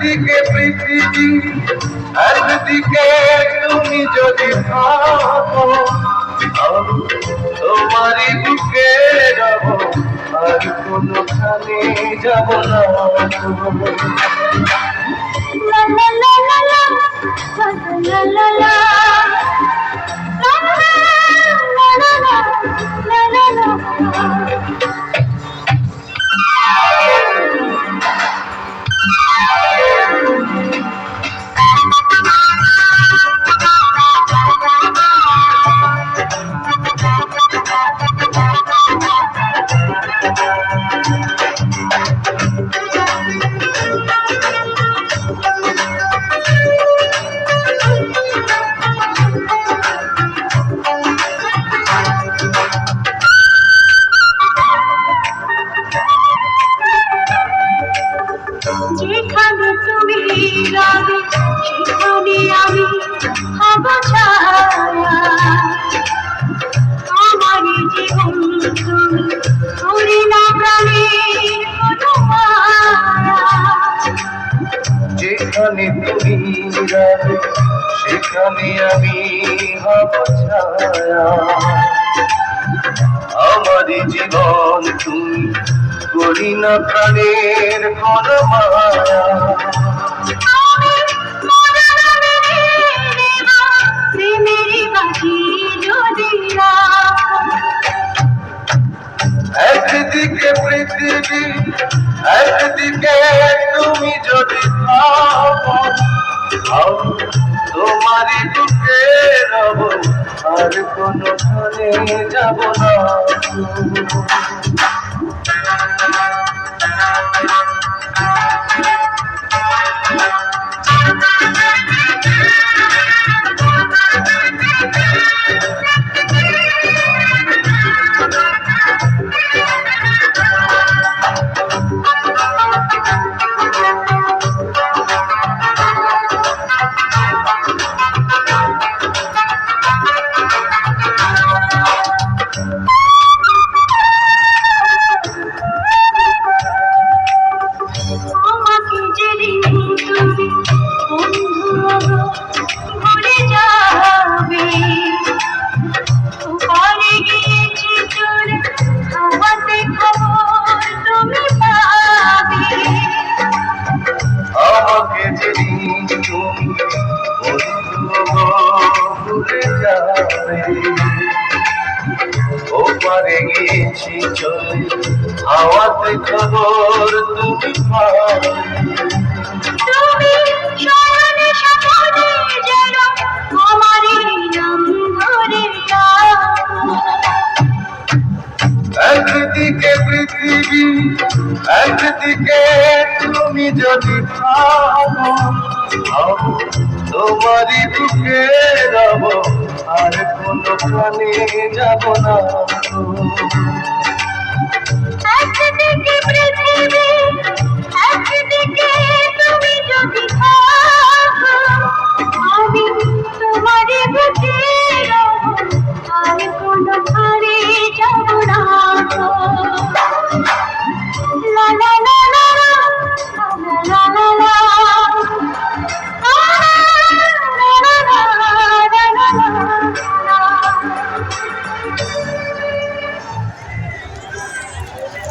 পৃথিবী একদিকে তুমি যদি থাকো তোমারই বুকে যাব আর কোনখানে যাব না। সেখানে আমি হব ছায়া। আমার জীবন তুমি করি না প্রাণের কোন মায়া। আমি একদিকে পৃথিবী একদিকে তুমি যদি থাকো তোমারই বুকে রব আর কোনো যাব না। পারে গিয়েছি চলে হাওয়াতে খবর তুমি পাবে। একদিকে তুমি যদি তোমারই বুকে রব আর কোনো প্রাণে যাব না। একদিকে